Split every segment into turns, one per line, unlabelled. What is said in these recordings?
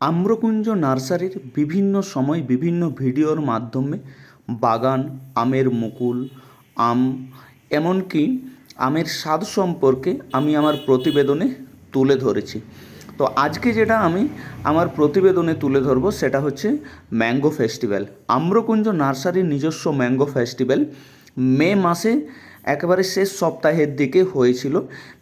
আম্রকুঞ্জ নার্সারির বিভিন্ন সময় বিভিন্ন ভিডিওর মাধ্যমে বাগান, আমের মুকুল, আম, এমনকি আমের স্বাদ সম্পর্কে আমি আমার প্রতিবেদনে তুলে ধরেছি। তো আজকে যেটা আমি আমার প্রতিবেদনে তুলে ধরবো সেটা হচ্ছে ম্যাঙ্গো ফেস্টিভ্যাল। আম্রকুঞ্জ নার্সারির নিজস্ব ম্যাঙ্গো ফেস্টিভ্যাল মে মাসে একেবারে শেষ সপ্তাহের দিকে হয়েছিল।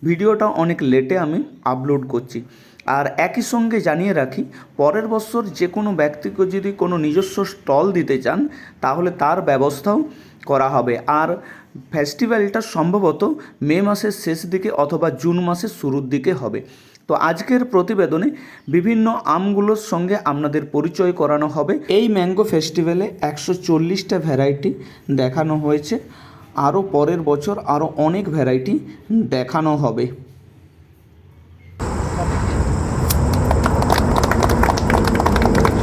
ভিডিওটা অনেক লেটে আমি আপলোড করছি। আর একই সঙ্গে জানিয়ে রাখি, পরের বছর যে কোনো ব্যক্তিকে যদি কোনো নিজস্ব স্টল দিতে চান, তাহলে তার ব্যবস্থাও করা হবে। আর ফেস্টিভ্যালটা সম্ভবত মে মাসের শেষ দিকে অথবা জুন মাসের শুরুর দিকে হবে। তো আজকের প্রতিবেদনে বিভিন্ন আমগুলোর সঙ্গে আপনাদের পরিচয় করানো হবে। এই ম্যাঙ্গো ফেস্টিভ্যালে একশো চল্লিশটা ভ্যারাইটি দেখানো হয়েছে। আরও পরের বছর আরও অনেক ভ্যারাইটি দেখানো হবে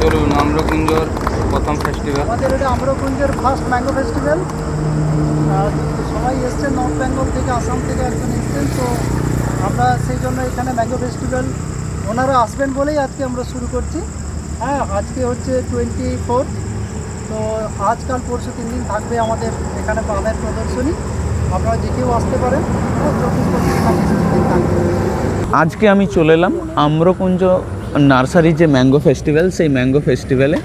চলুন আম্রকুঞ্জর প্রথম ফেস্টিভ্যাল
আমাদের এটা আম্রকুঞ্জের ফার্স্ট ম্যাঙ্গো ফেস্টিভ্যাল আর সবাই এসছেন নর্থ বেঙ্গল থেকে আসাম থেকে একজন এসছেন তো আমরা সেই জন্য এখানে ম্যাঙ্গো ফেস্টিভ্যাল ওনারা আসবেন বলেই আজকে আমরা শুরু করছি। হ্যাঁ আজকে হচ্ছে টোয়েন্টি ফোর তো আজকাল পরশু তিন দিন থাকবে আমাদের এখানে আমের প্রদর্শনী। আপনারা যে কেউ আসতে পারেন হ্যাঁ, চব্বিশ পঁচিশ থাকবে।
আজকে আমি চলে এলাম আম্রকুঞ্জ নার্সারির যে ম্যাঙ্গো ফেস্টিভ্যাল, সেই ম্যাঙ্গো ফেস্টিভ্যালে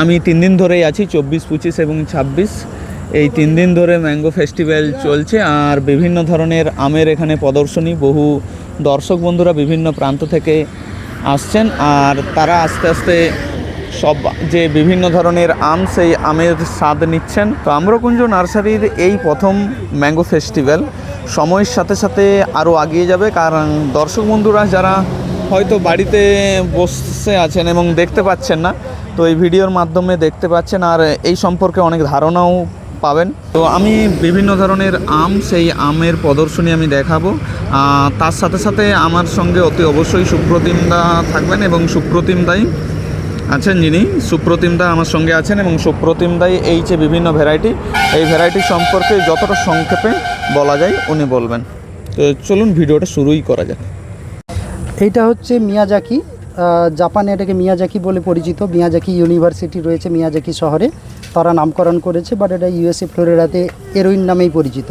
আমি তিন দিন ধরেই আছি, চব্বিশ, পঁচিশ এবং ছাব্বিশ। এই তিন দিন ধরে ম্যাঙ্গো ফেস্টিভ্যাল চলছে আর বিভিন্ন ধরনের আমের এখানে প্রদর্শনী, বহু দর্শক বন্ধুরা বিভিন্ন প্রান্ত থেকে আসছেন আর তারা আস্তে আস্তে সব যে বিভিন্ন ধরনের আম, সেই আমের স্বাদ নিচ্ছেন। তো আম্রকুঞ্জ নার্সারির এই প্রথম ম্যাঙ্গো ফেস্টিভ্যাল সময়ের সাথে সাথে আরও এগিয়ে যাবে, কারণ দর্শক বন্ধুরা যারা হয়তো বাড়িতে বসে আছেন এবং দেখতে পাচ্ছেন না। তো এই ভিডিওর মাধ্যমে দেখতে পাচ্ছেন আর এই সম্পর্কে অনেক ধারণাও পাবেন। তো আমি বিভিন্ন ধরনের আম, সেই আমের প্রদর্শনী আমি দেখাবো। তার সাথে সাথে আমার সঙ্গে অতি অবশ্যই সুপ্রতিম দা থাকবেন এবং সুপ্রতিম দাই আছেন যিনি। সুপ্রতিম দা আমার সঙ্গে আছেন এবং সুপ্রতিম দাই এই যে বিভিন্ন ভ্যারাইটি, এই ভ্যারাইটি সম্পর্কে যতটা সংক্ষেপে বলা যায় উনি বলবেন। তো চলুন ভিডিওটা শুরুই করা যাক।
এইটা হচ্ছে মিয়াজাকি জাপানে এটাকে মিয়াজাকি বলে পরিচিত। মিয়াজাকি ইউনিভার্সিটি রয়েছে মিয়াজাকি শহরে। তারা নামকরণ করেছে বাট এটা ইউএসএ ফ্লোরিডাতে এরোইন নামেই পরিচিত।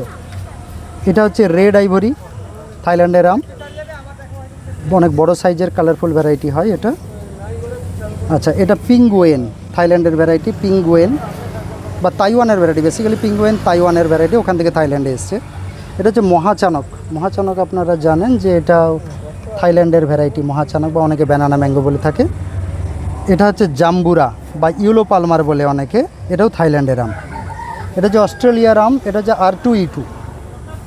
এটা হচ্ছে রেড আইভরি, থাইল্যান্ডের আম। অনেক বড় সাইজের কালারফুল ভ্যারাইটি হয় এটা। আচ্ছা এটা পিঙ্গুয়েন, থাইল্যান্ডের ভ্যারাইটি পিঙ্গুয়েন বা তাইওয়ানের ভ্যারাইটি বেসিক্যালি পিঙ্গুয়েন, তাইওয়ানের ভ্যারাইটি ওখান থেকে থাইল্যান্ডে এসছে। এটা হচ্ছে মহাচানক। মহাচানক আপনারা জানেন যে এটা থাইল্যান্ডের ভ্যারাইটি মহাচানক বা অনেকে ব্যানানা ম্যাঙ্গো বলে থাকে। এটা হচ্ছে জাম্বুরা বা ইউলো পালমার বলে অনেকে, এটাও থাইল্যান্ডের আম। এটা যে অস্ট্রেলিয়ার আম, এটা হচ্ছে আর টু ই টু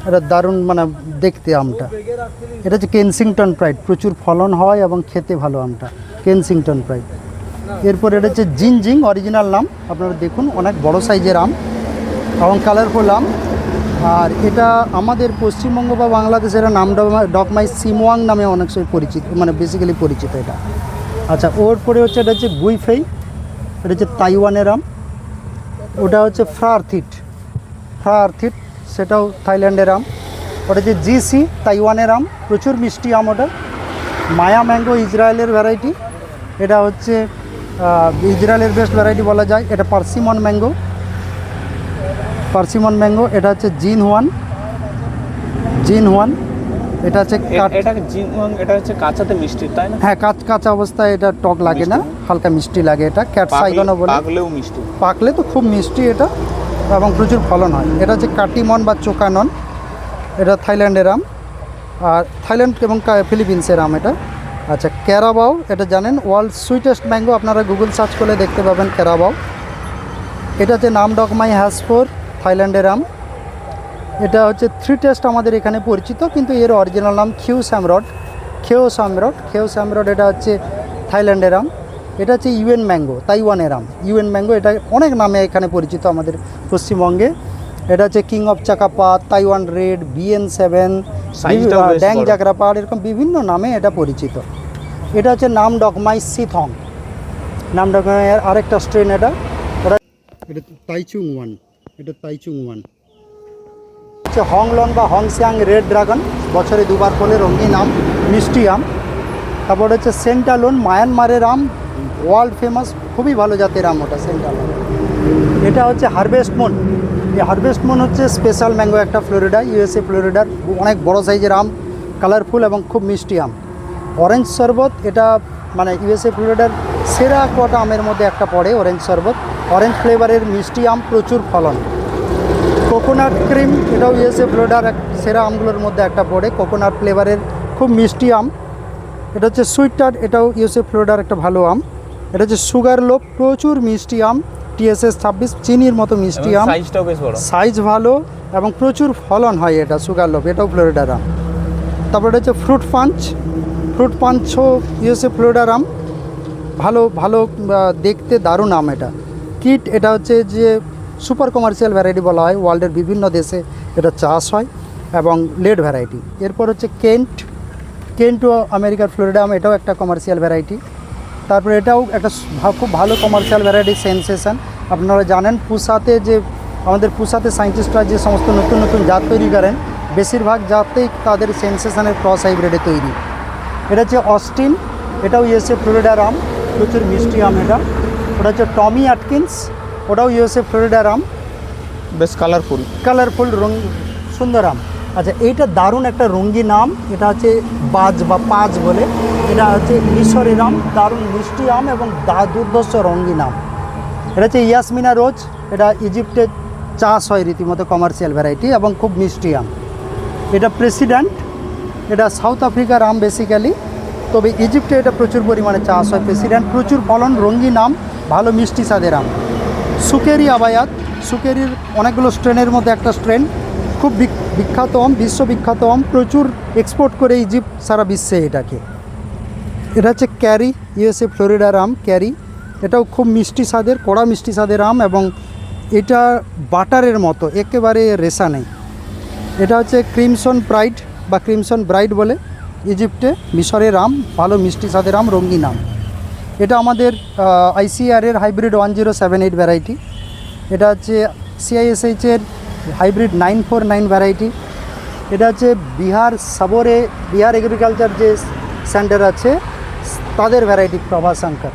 এটা দারুণ মানে দেখতে আমটা। এটা হচ্ছে কেনসিংটন প্রাইড প্রচুর ফলন হয় এবং খেতে ভালো আমটা, কেনসিংটন প্রাইড এরপর এটা হচ্ছে জিনজিং অরিজিনাল নাম। আপনারা দেখুন, অনেক বড় সাইজের আম। এবং কালারফুল আম। আর এটা আমাদের পশ্চিমবঙ্গ বা বাংলাদেশের নাম ডকমা- ডকমাই সিমোয়াং নামে অনেক সময় পরিচিত মানে বেসিক্যালি পরিচিত এটা। আচ্ছা ওর পরে হচ্ছে এটা হচ্ছে গুইফেই, এটা হচ্ছে তাইওয়ানের আম, ওটা হচ্ছে ফ্রারথিট ফ্রারথিট, সেটাও থাইল্যান্ডের আম, ওটা হচ্ছে জিসি, তাইওয়ানের আম, প্রচুর মিষ্টি আম ওটা, মায়া ম্যাঙ্গো ইসরায়েলের ভ্যারাইটি এটা হচ্ছে ইসরায়েলের বেস্ট ভ্যারাইটি বলা যায়, এটা পার্সিমন ম্যাঙ্গো পার্সিমন ম্যাঙ্গো এটা হচ্ছে জিন ওয়ান জিন ওয়ান এটা হচ্ছে
এটা এটা হচ্ছে কাঁচাতে মিষ্টি তাই না?
হ্যাঁ কাঁচ কাঁচা অবস্থায় এটা টক লাগে না হালকা মিষ্টি লাগে এটা। ক্যাট সাইগনও বলে।
পাকলেও মিষ্টি।
পাকলে তো খুব মিষ্টি এটা এবং প্রচুর ফলন হয়। এটা হচ্ছে কাটিমন বা চোকানন এটা থাইল্যান্ডের আম। আর থাইল্যান্ড এবং ফিলিপিন্সের আম এটা। আচ্ছা ক্যারাবাও এটা জানেন ওয়ার্ল্ড সুইটেস্ট ম্যাঙ্গো আপনারা গুগল সার্চ করলে দেখতে পাবেন ক্যারাবাও। এটা হচ্ছে নাম ডকমাই হ্যাসফোর থাইল্যান্ডের আম। এটা হচ্ছে থ্রি টেস্ট আমাদের এখানে পরিচিত কিন্তু এর অরিজিনাল নাম খিউ স্যামরড খেও স্যামরড খেও স্যামরড এটা হচ্ছে থাইল্যান্ডের আম। এটা হচ্ছে ইউএন ম্যাঙ্গো তাইওয়ানের আম। ইউএন ম্যাঙ্গো এটা অনেক নামে এখানে পরিচিত আমাদের পশ্চিমবঙ্গে। এটা হচ্ছে king of চাকাপা Taiwan red B N seven
বড়।
জাগরাপাড় এরকম বিভিন্ন নামে এটা পরিচিত। এটা হচ্ছে নাম ডকমাই সিথং নাম ডকমাইয়ের আরেকটা স্ট্রেন এটা। এটা তাইচুং ওয়ান এটা তাইচুং ওয়ান হচ্ছে হংলং বা হংসিয়াং রেড ড্রাগন, বছরে দুবার ফলে রঙিন আম, মিষ্টি আম। তারপর হচ্ছে সেন্টালোন মায়ানমারের আম, ওয়ার্ল্ড ফেমাস, খুবই ভালো জাতের আম ওটা সেন্টালোন এটা হচ্ছে হারভেস্ট মুন। এই হারভেস্ট মুন হচ্ছে স্পেশাল ম্যাঙ্গো, একটা ফ্লোরিডা, ইউএসএ ফ্লোরিডার অনেক বড় সাইজের আম, কালারফুল এবং খুব মিষ্টি আম। অরেঞ্জ শরবত, এটা মানে ইউএসএ ফ্লোরিডার সেরা কটা আমের মধ্যে একটা পড়ে অরেঞ্জ শরবত। অরেঞ্জ ফ্লেভারের মিষ্টি আম প্রচুর ফলন। কোকোনাট ক্রিম এটাও ইউএসএ ফ্লোডার এক সেরা আমগুলোর মধ্যে একটা পড়ে। কোকোনাট ফ্লেভারের খুব মিষ্টি আম। এটা হচ্ছে সুইটার এটাও ইউএসএ ফ্লোডার একটা ভালো আম। এটা হচ্ছে সুগার লোপ প্রচুর মিষ্টি আম। টিএসএস ছাব্বিশ চিনির মতো মিষ্টি আম। সাইজ ভালো এবং প্রচুর ফলন হয় এটা সুগার লোভ এটাও ফ্লোরিডার আম। তারপরে এটা হচ্ছে ফ্রুট পাঞ্চ। ফ্রুট পাঞ্চও ইউএসএ ফ্লোরিডার আম। ভালো ভালো দেখতে দারুণ আম এটা। কিট, এটা হচ্ছে যে সুপার কমার্শিয়াল ভ্যারাইটি বলা হয়। ওয়ার্ল্ডের বিভিন্ন দেশে এটা চাষ হয় এবং লেড ভ্যারাইটি এরপর হচ্ছে কেন্ট। কেন্টও আমেরিকার ফ্লোরিডা আম, এটাও একটা কমার্শিয়াল ভ্যারাইটি তারপরে এটাও একটা খুব ভালো কমার্শিয়াল ভ্যারাইটি সেন্সেশন আপনারা জানেন, পুসাতে যে, আমাদের পুসাতে সায়েন্টিস্টরা যে সমস্ত নতুন নতুন জাত তৈরি করেন, বেশিরভাগ জাতেই তাদের সেন্সেশনের ক্রস হাইব্রিডে তৈরি। এটা হচ্ছে অস্টিন, এটাও ইউএসএ ফ্লোরিডার আম, প্রচুর মিষ্টি আম এটা। ওটা হচ্ছে টমি অ্যাটকিন্স ওটাও ইউএসএ ফ্লোরিডার আম
বেশ কালারফুল
কালারফুল রং সুন্দর আম আচ্ছা এইটা দারুণ একটা রঙ্গিন আম এটা হচ্ছে বাজ বা পাজ বলে। এটা হচ্ছে মিশরের আম দারুণ মিষ্টি আম এবং দা- দুর্ধর্ষ রঙ্গিন আম এটা হচ্ছে ইয়াসমিনা রোজ এটা ইজিপ্টে চাষ হয় রীতিমতো কমার্শিয়াল ভ্যারাইটি এবং খুব মিষ্টি আম এটা প্রেসিডেন্ট এটা সাউথ আফ্রিকার আম বেসিক্যালি তবে ইজিপ্টে এটা প্রচুর পরিমাণে চাষ হয় প্রেসিডেন্ট প্রচুর ফলন রঙ্গিন আম ভালো মিষ্টি স্বাদের আম। সুকেরি আবায়াত, সুকেরির অনেকগুলো স্ট্রেনের মধ্যে একটা স্ট্রেন খুব বিখ্যাত আম, বিশ্ববিখ্যাত আম, প্রচুর এক্সপোর্ট করে ইজিপ্ট সারা বিশ্বে এটাকে। এটা হচ্ছে ক্যারি, ইউএসএ ফ্লোরিডার আম, ক্যারি। এটাও খুব মিষ্টি স্বাদের, কড়া মিষ্টি স্বাদের আম এবং এটা বাটারের মতো, একেবারে রেশা নেই। এটা হচ্ছে ক্রিমসন ব্রাইড বা ক্রিমসন ব্রাইড বলে ইজিপ্টে মিশরের আম, ভালো মিষ্টি স্বাদের আম, রঙিন আম। এটা আমাদের আইসিআরের hybrid one zero seven eight variety এটা হচ্ছে সিআইএসএইচের hybrid nine four nine variety এটা হচ্ছে বিহার সাবরে, বিহার এগ্রিকালচার যে সেন্টার আছে, তাদের ভ্যারাইটি প্রভাশঙ্কর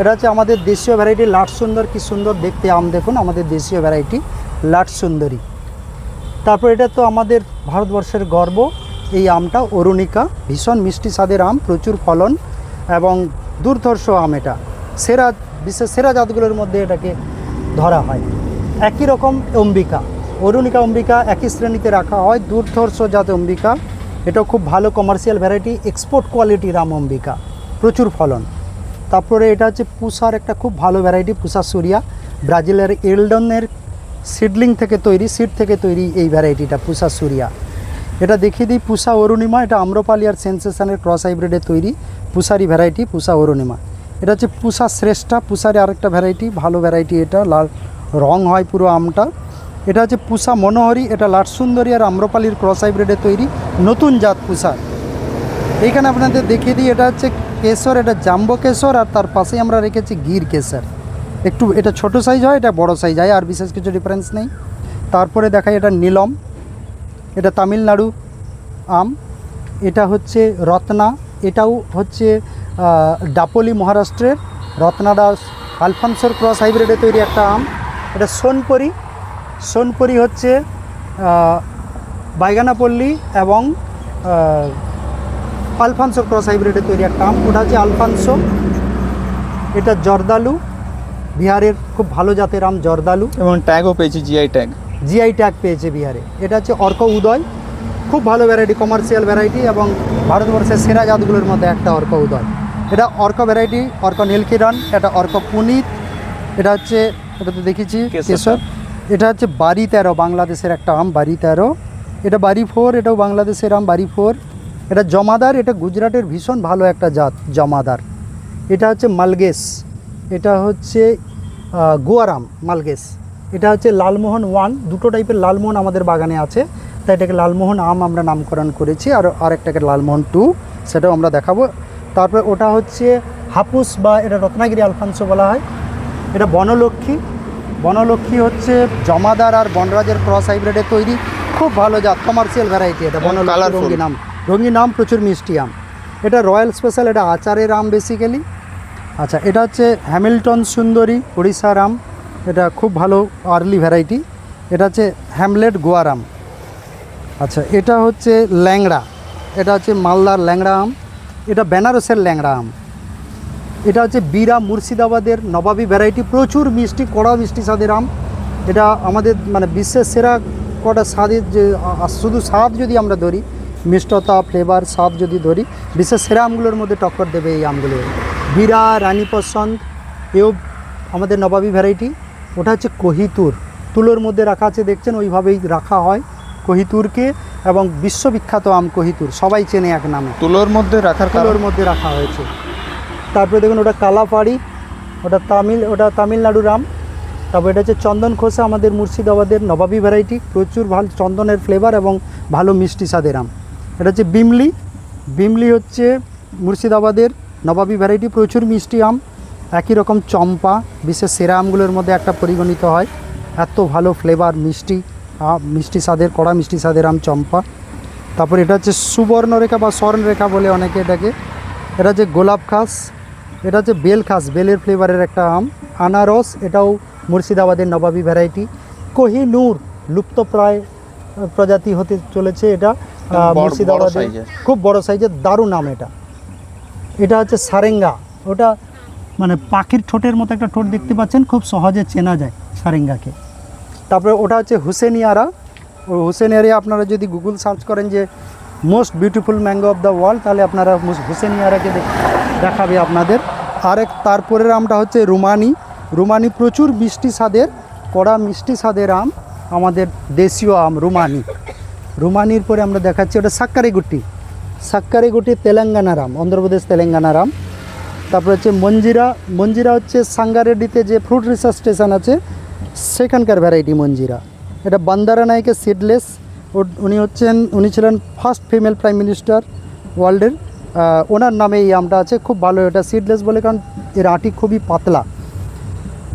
এটা হচ্ছে আমাদের দেশীয় ভ্যারাইটি লাট সুন্দর কি সুন্দর দেখতে আম দেখুন, আমাদের দেশীয় ভ্যারাইটি লাট সুন্দরী। তারপর এটা তো আমাদের ভারতবর্ষের গর্ব, এই আমটা অরুণিকা, ভীষণ মিষ্টি স্বাদের আম, প্রচুর ফলন এবং দুর্ধর্ষ আম এটা। সেরা, বিশ্বের সেরা জাতগুলোর মধ্যে এটাকে ধরা হয়। একই রকম অম্বিকা। অরুণিকা অম্বিকা একই শ্রেণীতে রাখা হয়। দুর্ধর্ষ জাত অম্বিকা। এটাও খুব ভালো কমার্শিয়াল ভ্যারাইটি এক্সপোর্ট কোয়ালিটির আম অম্বিকা। প্রচুর ফলন। তারপরে এটা হচ্ছে পুষার একটা খুব ভালো ভ্যারাইটি পুষা সুরিয়া। ব্রাজিলের এলডনের সিডলিং থেকে তৈরি, সিড থেকে তৈরি এই ভ্যারাইটিটা পুষা সুরিয়া। এটা দেখিয়ে দিই, পুষা অরুণিমা, এটা আম্রপালি আর সেন্সেশনের ক্রস হাইব্রিডে তৈরি। পুষারি ভ্যারাইটি পুষা অরুণিমা। এটা হচ্ছে পুষা শ্রেষ্ঠা পুষারি আরেকটা ভ্যারাইটি ভালো ভ্যারাইটি এটা, লাল রং হয় পুরো আমটা। এটা হচ্ছে পুষা মনোহরি, এটা লাট সুন্দরী আর আম্রপালির ক্রস হাইব্রিডে তৈরি নতুন জাত পুষা এইখানে আপনাদের দেখিয়ে দিই, এটা হচ্ছে কেশর, এটা জাম্বো কেশর আর তার পাশেই আমরা রেখেছি গির কেশর। একটু এটা ছোট সাইজ হয়, এটা বড় সাইজ হয়, আর বিশেষ কিছু ডিফারেন্স নেই। তারপরে দেখাই এটা নীলম, এটা তামিলনাড়ু আম, এটা হচ্ছে রত্না এটাও হচ্ছে ডাপোলি মহারাষ্ট্রের রত্নাডা আলফানসোর ক্রস হাইব্রিডে তৈরি একটা আম। এটা সোনপরি। সোনপরি হচ্ছে বাইগানাপল্লী এবং আলফানসো ক্রস হাইব্রিডে তৈরি একটা আম। ওটা হচ্ছে আলফানসো। এটা জর্দালু। বিহারের খুব ভালো জাতের আম জর্দালু।
এবং ট্যাগও পেয়েছে জিআই ট্যাগ
জিআই ট্যাগ পেয়েছে বিহারে। এটা হচ্ছে অর্ক উদয়। খুব ভালো ভ্যারাইটি কমার্শিয়াল ভ্যারাইটি এবং ভারতবর্ষের সেরা জাতগুলোর মধ্যে একটা অর্ক উদয় এটা অর্ক ভ্যারাইটি অর্ক নীলকিরণ এটা অর্ক পুনিত এটা হচ্ছে এটা তো দেখেছি। কেশর। এটা হচ্ছে বাড়ি তেরো বাংলাদেশের একটা আম বাড়ি তেরো। এটা বাড়ি ফোর এটাও বাংলাদেশের আম বাড়ি ফোর। এটা জমাদার এটা গুজরাটের ভীষণ ভালো একটা জাত জমাদার। এটা হচ্ছে মালগেস। এটা হচ্ছে গোয়ারাম মালগেস। এটা হচ্ছে লালমোহন ওয়ান দুটো টাইপের লালমোহন আমাদের বাগানে আছে। তাই এটাকে লালমোহন আম আমরা নামকরণ করেছি আর আরেকটাকে লালমোহন টু সেটাও আমরা দেখাবো। তারপরে ওটা হচ্ছে হাপুস বা এটা রত্নাগিরি আলফানসো বলা হয়। এটা বনলক্ষ্মী। বনলক্ষ্মী হচ্ছে জমাদার আর বনরাজের ক্রস হাইব্রিডে তৈরি। খুব ভালো জাত কমার্শিয়াল ভ্যারাইটি এটা বনলক্ষ্মী। রঙিন আম। রঙিন আম প্রচুর মিষ্টি আম। এটা রয়্যাল স্পেশাল এটা আচারের আম বেসিক্যালি আচ্ছা এটা হচ্ছে হ্যামিল্টন সুন্দরী উড়িষ্যার আম। এটা খুব ভালো আর্লি ভ্যারাইটি এটা হচ্ছে হ্যামলেট গোয়ার আম। আচ্ছা এটা হচ্ছে ল্যাংড়া। এটা হচ্ছে মালদার ল্যাংড়া আম। এটা বেনারসের ল্যাংড়া আম। এটা হচ্ছে বীরা মুর্শিদাবাদের নবাবী ভ্যারাইটি। প্রচুর মিষ্টি, কড়া মিষ্টি স্বাদের আম। এটা আমাদের মানে বিশ্বের সেরা কটা স্বাদের যে শুধু স্বাদ যদি আমরা ধরি, মিষ্টতা ফ্লেভার স্বাদ যদি ধরি, বিশ্বের সেরা আমগুলোর মধ্যে টক্কর দেবে এই আমগুলো। বীরা, রানী পছন্দ এও আমাদের নবাবী ভ্যারাইটি। ওটা হচ্ছে কহিতুর। তুলোর মধ্যে রাখা আছে, দেখছেন? ওইভাবেই রাখা হয়। কহিতুরকে এবং বিশ্ববিখ্যাত আম কহিতুর সবাই চেনে এক নামে।
তুলোর মধ্যে রাখার কারণ?
তুলোর মধ্যে রাখা হয়েছে। তারপরে দেখুন ওটা কালাপাড়ি ওটা তামিল ওটা তামিলনাড়ুর আম তারপর এটা হচ্ছে চন্দন খোসা আমাদের মুর্শিদাবাদের নবাবী ভ্যারাইটি। প্রচুর ভালো চন্দনের ফ্লেভার এবং ভালো মিষ্টি স্বাদের আম। এটা হচ্ছে বিমলি। বিমলি হচ্ছে মুর্শিদাবাদের নবাবী ভ্যারাইটি প্রচুর মিষ্টি আম। একই রকম চম্পা বিশেষ সেরা আমগুলোর মধ্যে একটা পরিগণিত হয়। এত ভালো ফ্লেভার মিষ্টি। মিষ্টি স্বাদের কড়া মিষ্টি স্বাদের আম চম্পা। তারপর এটা হচ্ছে সুবর্ণরেখা বা স্বর্ণরেখা বলে অনেকে এটাকে। এটা হচ্ছে গোলাপ খাস এটা হচ্ছে বেল খাস বেলের ফ্লেভারের একটা আম। আনারস এটাও মুর্শিদাবাদের নবাবী ভ্যারাইটি। কোহিনূর লুপ্তপ্রায় প্রজাতি হতে চলেছে এটা। মুর্শিদাবাদের খুব বড় সাইজের দারুণ আম এটা। এটা হচ্ছে সারেঙ্গা ওটা মানে পাখির ঠোঁটের মতো একটা ঠোঁট দেখতে পাচ্ছেন খুব সহজে চেনা যায় সারেঙ্গাকে। তারপরে ওটা হচ্ছে হুসেনিয়ারা হুসেনিয়ারে আপনারা যদি গুগল সার্চ করেন যে most beautiful mango of the world তাহলে আপনারা হুসেনিয়ারাকে দেখাবে আপনাদের। আরেক, তারপরের আমটা হচ্ছে রুমানি। রুমানি প্রচুর মিষ্টি স্বাদের, কড়া মিষ্টি স্বাদের আম, আমাদের দেশীয় আম, রুমানি। রুমানির পরে আমরা দেখাচ্ছি ওটা সাক্কারি গুটি। সাক্কারি গুটি তেলেঙ্গানার আম, অন্ধ্রপ্রদেশ তেলেঙ্গানার আম। তারপরে হচ্ছে মঞ্জিরা। মঞ্জিরা হচ্ছে সাঙ্গারেড্ডিতে যে ফ্রুট রিসার্চ স্টেশন আছে সেখানকার ভ্যারাইটি মঞ্জিরা। এটা বান্দারা নায়কের সিডলেস উনি হচ্ছেন, উনি ছিলেন ফার্স্ট ফিমেল প্রাইম মিনিস্টার ওয়ার্ল্ডের ওনার নামে এই আমটা আছে, খুব ভালো, এটা সিডলেস বলে, কারণ এর আটি খুবই পাতলা।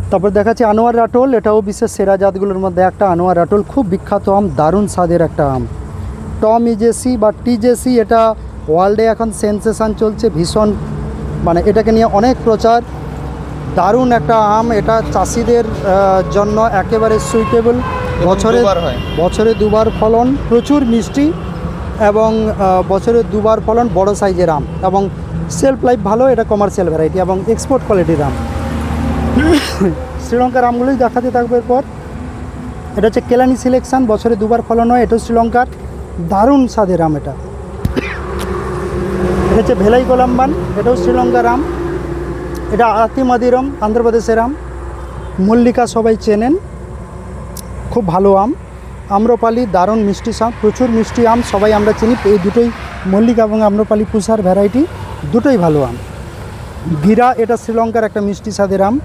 তারপর দেখাচ্ছি আনোয়ার রাটোল, এটাও বিশেষ সেরা জাতগুলোর মধ্যে একটা। আনোয়ার রাটোল খুব বিখ্যাত আম, দারুণ স্বাদের একটা আম। টম ইজেসি বা টিজেসি এটা ওয়ার্ল্ডে এখন সেন্সেশন চলছে ভীষণ। মানে এটাকে নিয়ে অনেক প্রচার। দারুণ একটা আম। এটা চাষিদের জন্য একেবারে সুইটেবল বছরে
হয়।
বছরে দুবার ফলন প্রচুর মিষ্টি এবং বছরে দুবার ফলন বড় সাইজের আম এবং সেলফ লাইফ ভালো এটা কমার্শিয়াল ভ্যারাইটি এবং এক্সপোর্ট কোয়ালিটির আম। শ্রীলঙ্কার আমগুলোই দেখাতে থাকবে এরপর। এটা হচ্ছে কেলানি সিলেকশন বছরে দুবার ফলন হয় এটাও শ্রীলঙ্কার। দারুণ স্বাদের আম এটা। এটা হচ্ছে ভেলাই গোলাম্বান এটাও শ্রীলঙ্কার আম। এটা আতিমাদিরম আন্ধ্রপ্রদেশের আম। মল্লিকা সবাই চেনেন। খুব ভালো আম। আম্রপালি দারুণ মিষ্টি আম, প্রচুর মিষ্টি আম, সবাই আমরা চিনি। এই দুটোই মল্লিকা এবং আম্রপালি পুষার ভ্যারাইটি দুটোই ভালো আম। গিরা, এটা শ্রীলঙ্কার একটা মিষ্টি স্বাদের আম।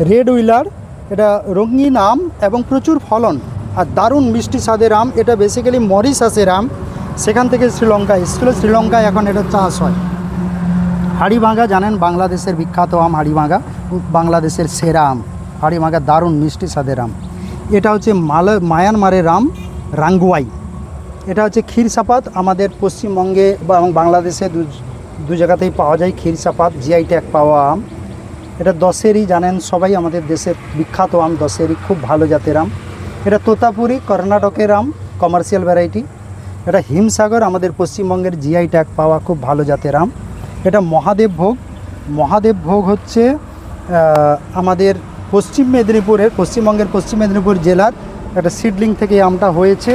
রেড উইলার, এটা রঙিন আম এবং প্রচুর ফলন আর দারুণ মিষ্টি স্বাদের আম। এটা বেসিক্যালি মরিশাসের আম। সেখান থেকে শ্রীলঙ্কা এসেছিল। শ্রীলঙ্কায় এখন এটা চাষ হয়। হাড়িভাঙা জানেন বাংলাদেশের বিখ্যাত আম হাড়িভাঙা বাংলাদেশের সেরা আম। হাড়িভাঙা দারুণ মিষ্টি স্বাদের আম। এটা হচ্ছে মালয় মায়ানমারের আম রাঙ্গুয়াই। এটা হচ্ছে ক্ষীর সাপাত আমাদের পশ্চিমবঙ্গে বা এবং বাংলাদেশে দু দু জায়গাতেই পাওয়া যায় ক্ষীর সাপাত জিআই ট্যাগ পাওয়া আম। এটা দশেরই, জানেন সবাই, আমাদের দেশের বিখ্যাত আম দশেরই, খুব ভালো জাতের আম। এটা তোতাপুরি, কর্ণাটকের আম, কমার্শিয়াল ভ্যারাইটি। এটা হিমসাগর, আমাদের পশ্চিমবঙ্গের জিআই ট্যাগ পাওয়া খুব ভালো জাতের আম। এটা মহাদেব ভোগ। মহাদেব ভোগ হচ্ছে আমাদের পশ্চিম মেদিনীপুরের পশ্চিমবঙ্গের পশ্চিম মেদিনীপুর জেলার একটা সিডলিং থেকে এই আমটা হয়েছে।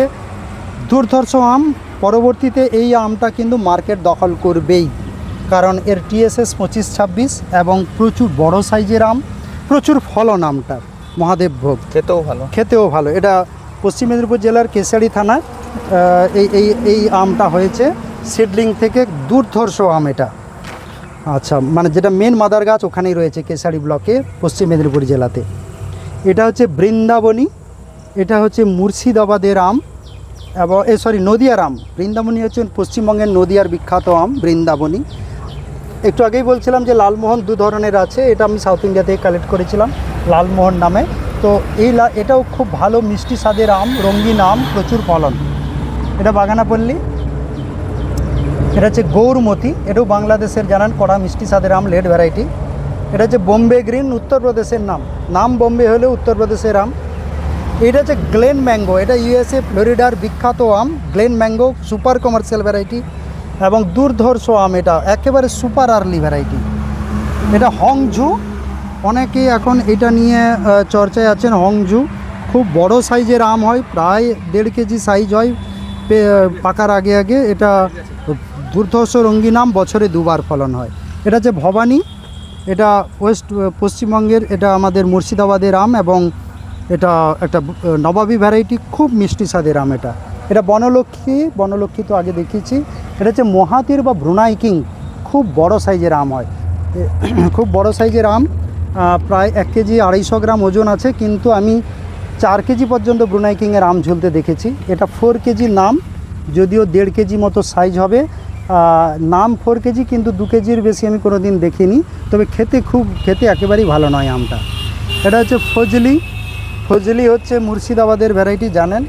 দুর্ধর্ষ আম পরবর্তীতে এই আমটা কিন্তু মার্কেট দখল করবেই কারণ এর টিএসএস পঁচিশ ছাব্বিশ এবং প্রচুর বড় সাইজের আম প্রচুর ফলন আমটার মহাদেব ভোগ।
খেতেও ভালো।
খেতেও ভালো। এটা পশ্চিম মেদিনীপুর জেলার কেশারি আহ, এই এই এই আমটা হয়েছে সিডলিং থেকে দুর্ধর্ষ আম এটা। আচ্ছা মানে যেটা মেন মাদার গাছ ওখানেই রয়েছে কেশারি ব্লকে, পশ্চিম মেদিনীপুর জেলাতে। এটা হচ্ছে বৃন্দাবনী, এটা হচ্ছে মুর্শিদাবাদের আম, এবং, এ সরি নদিয়ার আম। বৃন্দাবনী হচ্ছে পশ্চিমবঙ্গের নদিয়ার বিখ্যাত আম, বৃন্দাবনী। একটু আগেই বলছিলাম যে লালমোহন দু ধরনের আছে, এটা আমি সাউথ ইন্ডিয়া থেকে কালেক্ট করেছিলাম, লালমোহন নামে। তো এই এটাও খুব ভালো মিষ্টি স্বাদের আম, রঙিন আম, প্রচুর ফলন। এটা বাগানাপল্লী। এটা হচ্ছে গৌরমতি, এটাও বাংলাদেশের জানান কড়া মিষ্টি স্বাদের আম লেট ভ্যারাইটি এটা হচ্ছে বোম্বে গ্রিন উত্তরপ্রদেশের নাম। নাম বোম্বে হলেও উত্তরপ্রদেশের আম। এটা হচ্ছে গ্লেন ম্যাঙ্গো, এটা ইউএসএ ফ্লোরিডার বিখ্যাত আম। Glenn mango, super commercial variety এবং দুর্ধর্ষ আম এটা, একেবারে সুপার আর্লি ভ্যারাইটি এটা হংজু অনেকে এখন এটা নিয়ে চর্চায় আছেন হংজু খুব বড় সাইজের আম হয়, প্রায় দেড় কেজি সাইজ হয় পাকার আগে আগে। এটা দুর্ধর্ষ রঙ্গিন আম বছরে দুবার ফলন হয়। এটা হচ্ছে ভবানী, এটা ওয়েস্ট, পশ্চিমবঙ্গের, এটা আমাদের মুর্শিদাবাদের আম এবং এটা একটা নবাবী ভ্যারাইটি, খুব মিষ্টি স্বাদের আম এটা। এটা বনলক্ষ্মী বনলক্ষ্মী তো আগে দেখিয়েছি এটা হচ্ছে মহাতির বা ভ্রুনাই কিং, খুব বড় সাইজের আম হয়। খুব বড় সাইজের আম প্রায় এক কেজি আড়াইশো গ্রাম ওজন আছে, কিন্তু আমি চার কেজি পর্যন্ত ব্রুনাইকিংয়ের আম ঝুলতে দেখেছি। এটা ফোর কেজি নাম, যদিও দেড় কেজি মতো সাইজ হবে। নাম ফোর কেজি কিন্তু দু কেজির বেশি আমি কোনো দিন দেখিনি। তবে খেতে খুব, খেতে একেবারেই ভালো নয় আমটা। এটা হচ্ছে ফজলি। ফজলি হচ্ছে মুর্শিদাবাদের ভ্যারাইটি জানেন?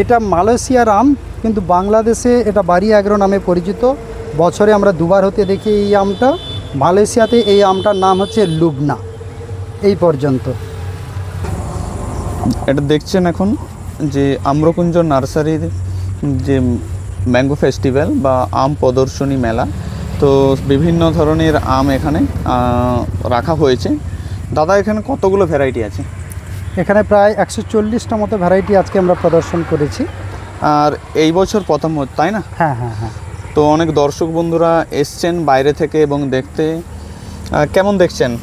এটা মালয়েশিয়ার আম, কিন্তু বাংলাদেশে এটা বাড়ি অ্যাগ্রো নামে পরিচিত। বছরে আমরা দুবার হতে দেখি এই আমটা। মালয়েশিয়াতে এই আমটার নাম হচ্ছে লুবনা। এই পর্যন্ত।
এটা দেখছেন এখন যে আম্রকুঞ্জ নার্সারির যে ম্যাঙ্গো ফেস্টিভ্যাল বা আম প্রদর্শনী মেলা। তো বিভিন্ন ধরনের আম এখানে রাখা হয়েছে। দাদা এখানে কতগুলো ভ্যারাইটি আছে?
এখানে প্রায় একশো চল্লিশটা মতো ভ্যারাইটি আজকে আমরা প্রদর্শন করেছি।
আর এই বছর প্রথম তাই না?
হ্যাঁ হ্যাঁ হ্যাঁ।
তো অনেক দর্শক বন্ধুরা এসছেন বাইরে থেকে এবং দেখতে। কেমন দেখছেন?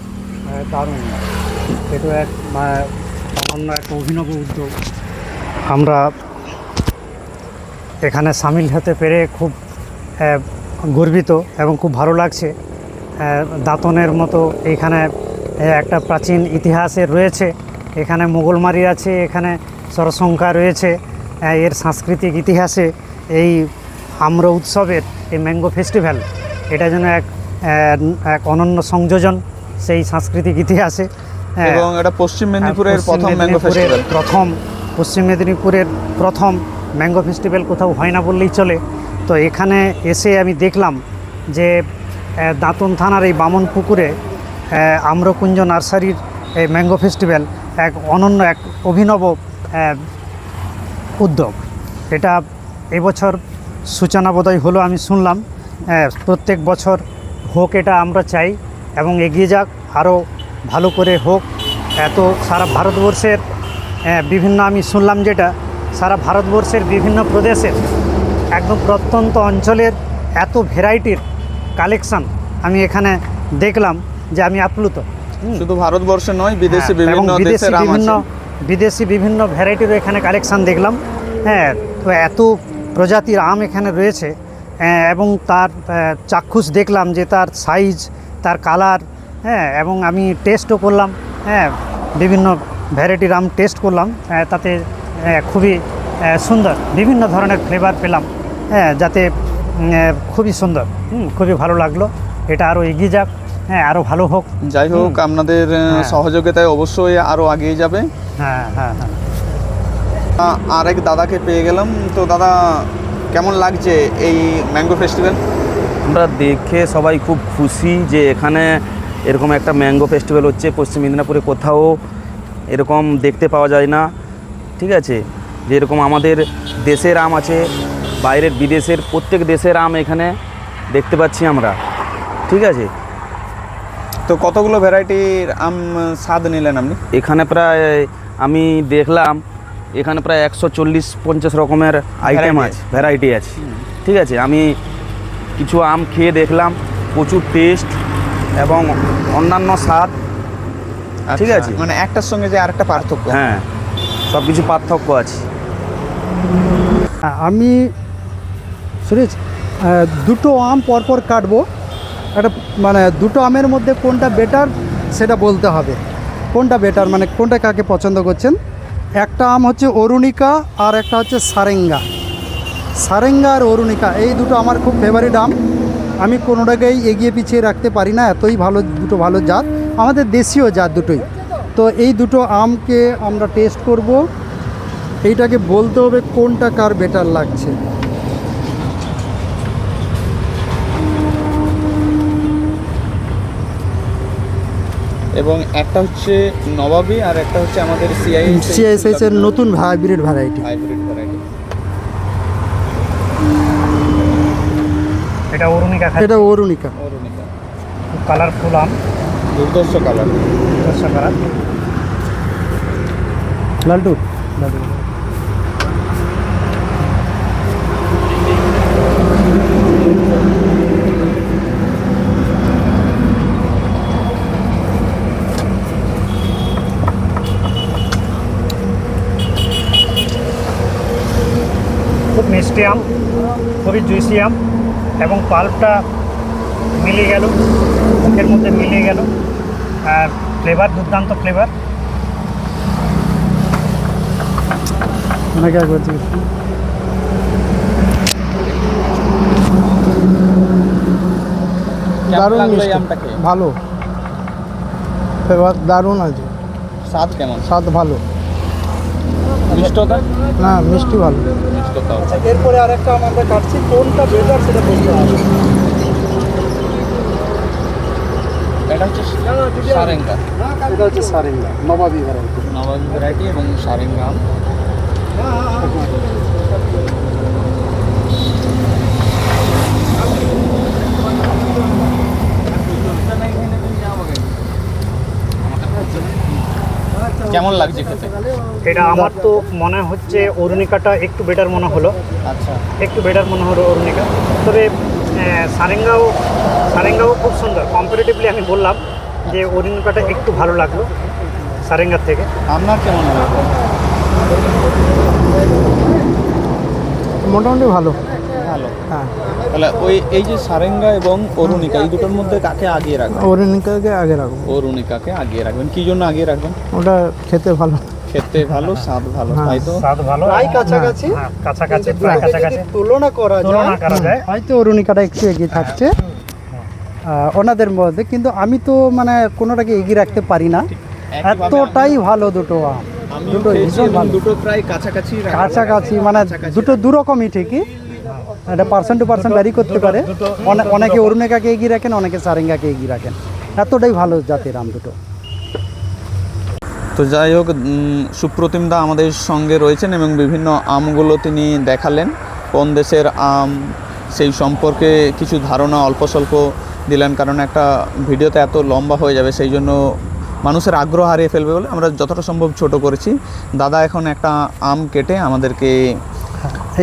দারুণ। এটা এক মা- অন্য এক অভিনব উদ্যোগ। আমরা এখানে সামিল হতে পেরে খুব গর্বিত এবং খুব ভালো লাগছে। দাঁতনের মতো এখানে একটা প্রাচীন ইতিহাসের রয়েছে। এখানে মোগলমারি আছে এখানে সরসংখ্যা রয়েছে। এর সাংস্কৃতিক ইতিহাসে এই আম্র উৎসবের এই ম্যাঙ্গো ফেস্টিভ্যাল এটা যেন এক এক অনন্য সংযোজন সেই সাংস্কৃতিক ইতিহাসে।
এবং এটা পশ্চিম মেদিনীপুরের প্রথম ম্যাঙ্গো ফেস্টিভ্যাল।
প্রথম পশ্চিম মেদিনীপুরের প্রথম ম্যাঙ্গো ফেস্টিভ্যাল কোথাও হয় না বললেই চলে। তো এখানে এসে আমি দেখলাম যে দাঁতন থানার এই বামন পুকুরে আম্রকুঞ্জ নার্সারির এই ম্যাঙ্গো ফেস্টিভ্যাল এক অনন্য, এক অভিনব উদ্যোগ। এটা এবছর সূচনা বোধহয় হলো আমি শুনলাম প্রত্যেক বছর হোক এটা আমরা চাই এবং এগিয়ে যাক, আরও ভালো করে হোক। এত সারা ভারতবর্ষের বিভিন্ন আমি শুনলাম যেটা সারা ভারতবর্ষের বিভিন্ন প্রদেশের একদম প্রত্যন্ত অঞ্চলের এত ভ্যারাইটির কালেকশন আমি এখানে দেখলাম যে আমি আপ্লুত।
শুধু ভারতবর্ষে নয় বিদেশি
হ্যাঁ,
বিভিন্ন
বিদেশি বিভিন্ন বিদেশি বিভিন্ন ভ্যারাইটিরও এখানে কালেকশান দেখলাম। হ্যাঁ তো এত প্রজাতির আম এখানে রয়েছে। হ্যাঁ, এবং তার চাক্ষুষ দেখলাম যে তার সাইজ তার কালার হ্যাঁ এবং আমি টেস্টও করলাম। হ্যাঁ বিভিন্ন ভ্যারাইটির আম টেস্ট করলাম। হ্যাঁ, তাতে খুবই আহ, সুন্দর। বিভিন্ন ধরনের ফ্লেভার পেলাম। হ্যাঁ যাতে খুবই সুন্দর। হুম, খুবই ভালো লাগল। এটা আরও এগিয়ে যাক। হ্যাঁ আরও ভালো হোক।
যাই হোক আপনাদের
হ্যাঁ।
সহযোগিতায় অবশ্যই আরও আগিয়ে যাবে।
হ্যাঁ হ্যাঁ হ্যাঁ।
আরেক দাদাকে পেয়ে গেলাম। তো দাদা কেমন লাগছে এই ম্যাঙ্গো ফেস্টিভ্যাল?
আমরা দেখে সবাই খুব খুশি যে এখানে এরকম একটা ম্যাঙ্গো ফেস্টিভ্যাল হচ্ছে। পশ্চিম মেদিনীপুরে কোথাও এরকম দেখতে পাওয়া যায় না। ঠিক আছে? যেরকম আমাদের দেশের আম আছে বাইরের বিদেশের প্রত্যেক দেশের আম এখানে দেখতে পাচ্ছি আমরা। ঠিক আছে?
তো কতগুলো ভ্যারাইটির আম স্বাদ নিলেন আপনি?
এখানে প্রায় আমি দেখলাম এখানে প্রায় একশো চল্লিশ পঞ্চাশ রকমের আইটেম আছে ভ্যারাইটি আছে। ঠিক আছে? আমি কিছু আম খেয়ে দেখলাম প্রচুর টেস্ট এবং অন্যান্য স্বাদ। ঠিক
আচ্ছা,
আছে।
মানে একটার সঙ্গে যে আরেকটা পার্থক্য।
হ্যাঁ। সব কিছু পার্থক্য আছে।
আমি, সুরেশ দুটো আম পরপর কাটবো। একটা মানে দুটো আমের মধ্যে কোনটা বেটার সেটা বলতে হবে। কোনটা বেটার মানে কোনটা কাকে পছন্দ করছেন? একটা আম হচ্ছে অরুণিকা আর একটা হচ্ছে সারেঙ্গা। সারেঙ্গা আর অরুণিকা, এই দুটো আমার খুব ফেভারিট আম। আমি কোনোটাকেই এগিয়ে পিছিয়ে রাখতে পারি না, এতই ভালো, দুটো ভালো জাত। আমাদের দেশীয় জাত দুটোই। তো এই দুটো আমকে আমরা টেস্ট করব। এইটাকে বলতে হবে কোনটা কার বেটার লাগছে।
এবং একটা হচ্ছে নবাবী আর একটা হচ্ছে আমাদের
সিআইএসএস এর নতুন হাইব্রিড ভ্যারাইটি
হাইব্রিড ভ্যারাইটি
এটা অরুণিকা
এটা অরুণিকা।
অরুণিকা।
কালারফুল আম।
দুর্দর্শ কালার
দশটা কালার
লালটু
খুব মিষ্টি আম, খুবই জুইসি আম, এবং পাল্পটা মিলিয়ে গেল, মুখের মধ্যে মিলিয়ে গেল। আর ফ্লেভার দুর্দান্ত ফ্লেভার
অনেকে করছি
দারুণ
ভালো। এবার দারুণ আছে।
স্বাদ কেমন?
স্বাদ ভালো।
মিষ্টতা?
না মিষ্টি ভালো।
মিষ্টতা
এরপরে আরেকটা আমরা কাটছি। কোনটা বেটার সেটা বলতে হবে।
এটা হচ্ছে সারেঙ্গা।
এটা হচ্ছে সারেঙ্গা নবাবী ভ্যারাইটি
নবাবী ভ্যারাইটি এবং সারেঙ্গা। আম কেমন লাগছে খেতে?
এটা আমার তো মনে হচ্ছে অরুণিকাটা একটু বেটার মনে হলো।
আচ্ছা।
একটু বেটার মনে হলো অরুণিকা। তবে সারেঙ্গাও সারেঙ্গাও খুব সুন্দর। কম্পারেটিভলি আমি বললাম যে অরুণিকাটা একটু ভালো লাগল সারেঙ্গার থেকে।
আপনার কেমন লাগল
মোটামুটি ভালো।
ভালো।
হ্যাঁ।
তাহলে ওই এই যে সারেঙ্গা এবং অরুণিকা এই দুটোর মধ্যে কাকে আগিয়ে রাখবেন?
অরুণিকাকে আগে রাখব।
অরুণিকাকে আগিয়ে রাখবেন। কি জন্য আগিয়ে রাখবেন?
ওটা খেতে ভালো।
খেতে ভালো স্বাদ ভালো
হ্যাঁ।
তাই তো?
স্বাদ ভালো।
প্রায় কাছাকাছি?
হ্যাঁ, কাছাকাছি প্রায় কাছাকাছি।
তুলনা করা যায়।
তুলনা করা যায়।
হয়তো অরুণিকাটা একটু এগিয়ে থাকছে। ওনাদের মধ্যে কিন্তু আমি তো মানে কোনোটাকে এগিয়ে রাখতে পারি না। এতটাই ভালো দুটো আম। দুটো ভীষণ ভালো।
দুটো প্রায় কাছাকাছি।
কাছাকাছি মানে দুটো দুরকমই ঠিকই। এটা পার্সেন্ট টু পার্সেন্ট ভ্যারি করতে পারে। অনেকে অরুণিকাকে এগিয়ে রাখেন অনেকে সারেঙ্গাকে এগিয়ে রাখেন। এতটাই ভালো জাতের আম দুটো।
তো যাই হোক সুপ্রতিম দা আমাদের সঙ্গে রয়েছেন এবং বিভিন্ন আমগুলো তিনি দেখালেন। কোন দেশের আম সেই সম্পর্কে কিছু ধারণা অল্প স্বল্প দিলেন কারণ একটা ভিডিওতে এত লম্বা হয়ে যাবে সেই জন্য মানুষের আগ্রহ হারিয়ে ফেলবে বলে আমরা যতটা সম্ভব ছোট করেছি। দাদা এখন একটা আম কেটে আমাদেরকে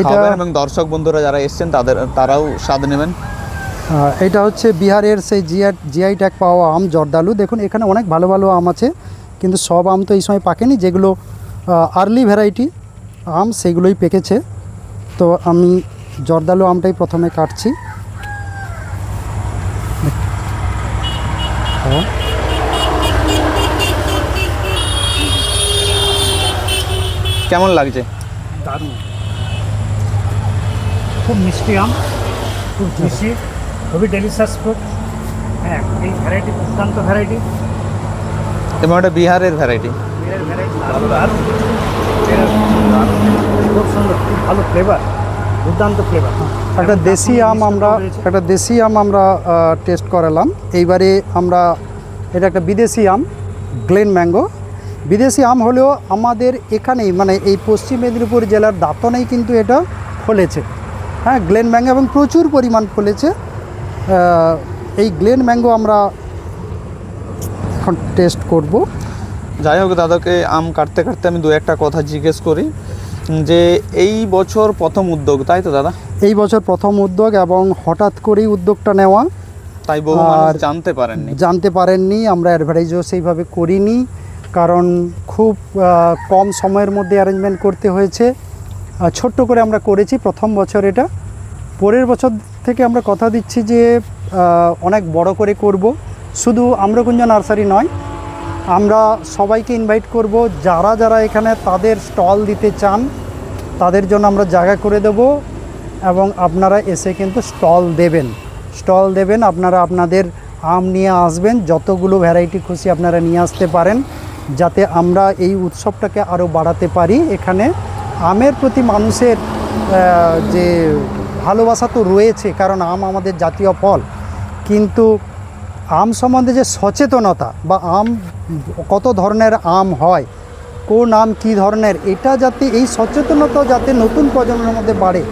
খাওয়াবেন এবং দর্শক বন্ধুরা যারা এসছেন তাদের তারাও স্বাদ নেবেন।
এটা হচ্ছে বিহারের সেই জিআই জিআই ট্যাগ পাওয়া আম জর্দালু। দেখুন এখানে অনেক ভালো ভালো আম আছে। কিন্তু সব আম তো এই সময় পাকেনি যেগুলো আর্লি ভ্যারাইটি আম সেগুলোই পেকেছে। তো আমি জর্দালু আমটাই প্রথমে কাটছি। হ্যাঁ
কেমন লাগছে?
দারুণ। খুব মিষ্টি আম খুব জুসি খুবই ডেলিশিয়াস ফ্রুট হ্যাঁ এই ভ্যারাইটি দুর্দান্ত ভ্যারাইটি
এবং এটা বিহারের ভ্যারাইটি
খুব ফ্লেভার ফ্লেভার
একটা দেশি আম আমরা, একটা দেশি আম আমরা টেস্ট করালাম। এইবারে আমরা, এটা একটা বিদেশি আম গ্লেন ম্যাঙ্গো বিদেশি আম হলেও আমাদের এখানেই মানে এই পশ্চিম মেদিনীপুর জেলার দাঁতনেই কিন্তু এটা ফলেছে। হ্যাঁ গ্লেন ম্যাঙ্গো এবং প্রচুর পরিমাণ ফলেছে। এই গ্লেন ম্যাঙ্গো আমরা এখন টেস্ট করব।
যাই হোক দাদাকে আম কাটতে কাটতে আমি দু একটা কথা জিজ্ঞেস করি যে এই বছর প্রথম উদ্যোগ তাই তো দাদা?
এই বছর প্রথম উদ্যোগ এবং হঠাৎ করেই উদ্যোগটা নেওয়া।
তাই বহু মানুষ জানতে পারেননি।
জানতে পারেননি আমরা অ্যাডভার্টাইজও সেইভাবে করিনি কারণ খুব কম সময়ের মধ্যে অ্যারেঞ্জমেন্ট করতে হয়েছে। ছোট্ট করে আমরা করেছি প্রথম বছর এটা। পরের বছর থেকে আমরা কথা দিচ্ছি যে অনেক বড় করে করব। শুধু আম্রকুঞ্জ নার্সারি নয়, আমরা সবাইকে ইনভাইট করব, যারা যারা এখানে তাদের স্টল দিতে চান, তাদের জন্য আমরা জায়গা করে দেব এবং আপনারা এসে কিন্তু স্টল দেবেন। স্টল দেবেন, আপনারা আপনাদের আম নিয়ে আসবেন, যতগুলো ভ্যারাইটি খুশি আপনারা নিয়ে আসতে পারেন, যাতে আমরা এই উৎসবটাকে আরও বাড়াতে পারি। এখানে আমের প্রতি মানুষের যে ভালোবাসা তো রয়েছে, কারণ আম আমাদের জাতীয় ফল। কিন্তু আম সম্বন্ধে যে সচেতনতা বা আম কত ধরনের আম হয়, কোন আম কী ধরনের, এটা যাতে, এই সচেতনতা যাতে নতুন প্রজন্মের মধ্যে বাড়ে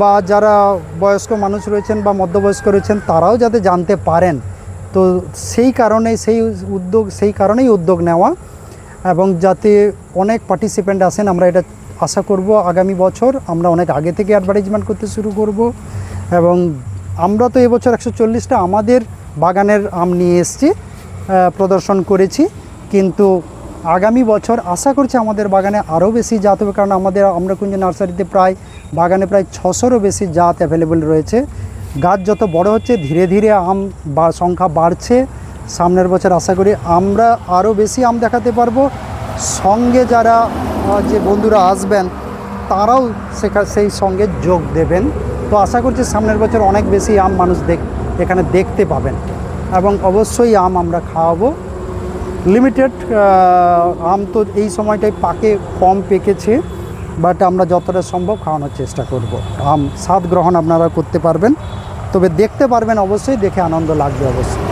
বা যারা বয়স্ক মানুষ রয়েছেন বা মধ্যবয়স্ক রয়েছেন, তারাও যাতে জানতে পারেন। তো সেই কারণে, সেই উদ্যোগ, সেই কারণেই উদ্যোগ নেওয়া এবং যাতে অনেক পার্টিসিপেন্ট আসেন, আমরা এটা আশা করব আগামী বছর, আমরা অনেক আগে থেকে অ্যাডভার্টাইজমেন্ট করতে শুরু করব এবং আমরা তো এবছর একশো চল্লিশটা আমাদের বাগানের আম নিয়ে এসেছি প্রদর্শন করেছি। কিন্তু আগামী বছর আশা করছি আমাদের বাগানে আরও বেশি জাত হবে, কারণ আমাদের আমরাকুঞ্জ নার্সারিতে প্রায়, বাগানে প্রায় ছশোরও বেশি জাত অ্যাভেলেবেল রয়েছে। গাছ যত বড় হচ্ছে, ধীরে ধীরে আম বা সংখ্যা বাড়ছে। সামনের বছর আশা করি আমরা আরও বেশি আম দেখাতে পারব। সঙ্গে যারা যে বন্ধুরা আসবেন, তারাও সেখা সেই সঙ্গে যোগ দেবেন। তো আশা করছি সামনের বছর অনেক বেশি আম মানুষ দেখ এখানে দেখতে পাবেন। এবং অবশ্যই আম আমরা খাওয়াবো। লিমিটেড আম তো এই সময়টায় পাকে কম পেকেছে বাট আমরা যতটা সম্ভব খাওয়ানোর চেষ্টা করব। আম স্বাদ গ্রহণ আপনারা করতে পারবেন। তবে দেখতে পারবেন অবশ্যই, দেখে আনন্দ লাগবে অবশ্যই।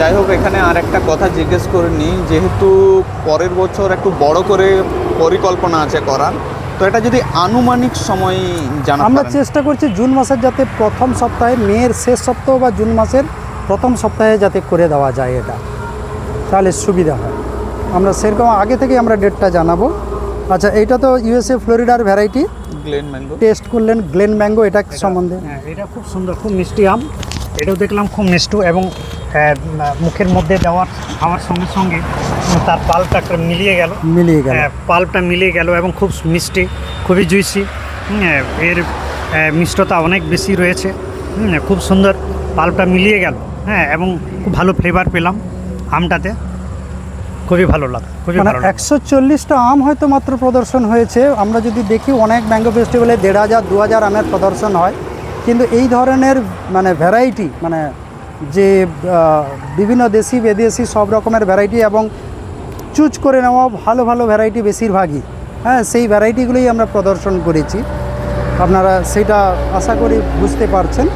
যাই হোক, এখানে আর একটা কথা জিজ্ঞেস করে নিই যেহেতু পরের বছর একটু বড় করে পরিকল্পনা আছে করার তো এটা যদি আনুমানিক সময় জানা
আমরা চেষ্টা করছি জুন মাসের যাতে প্রথম সপ্তাহে মেয়ের শেষ সপ্তাহ বা জুন মাসের প্রথম সপ্তাহে যাতে করে দেওয়া যায় এটা। তাহলে সুবিধা হয়। আমরা সেরকম আগে থেকে আমরা ডেটটা জানাব। আচ্ছা এইটা তো ইউএসএ ফ্লোরিডার ভ্যারাইটি।
Glenn mango.
টেস্ট করলেন গ্লেন ম্যাঙ্গো এটা সম্বন্ধে।
হ্যাঁ এটা খুব সুন্দর খুব মিষ্টি আম। এটাও দেখলাম খুব মিষ্টি এবং মুখের মধ্যে দেওয়ার খাওয়ার সঙ্গে সঙ্গে তার পাল্পটা একটা মিলিয়ে গেল।
মিলিয়ে গেল।
হ্যাঁ, পাল্পটা মিলিয়ে গেল এবং খুব মিষ্টি খুবই জুইসি। এর মিষ্টতা অনেক বেশি রয়েছে। খুব সুন্দর পাল্পটা মিলিয়ে গেল। হ্যাঁ এবং খুব ভালো ফ্লেভার পেলাম আমটাতে। খুবই ভালো লাগে খুবই
মানে
ভালো
একশো চল্লিশটা আম হয়তো মাত্র প্রদর্শন হয়েছে। আমরা যদি দেখি অনেক ম্যাঙ্গো ফেস্টিভ্যালে দেড় হাজার দু হাজার আমের প্রদর্শন হয়। কিন্তু এই ধরনের মানে ভ্যারাইটি মানে যে বিভিন্ন দেশি বিদেশি সব রকমের ভ্যারাইটি এবং চুজ করে নেওয়া ভালো ভালো ভ্যারাইটি বেশিরভাগই। হ্যাঁ সেই ভ্যারাইটিগুলোই আমরা প্রদর্শন করেছি। আপনারা সেটা আশা করি বুঝতে পারছেন।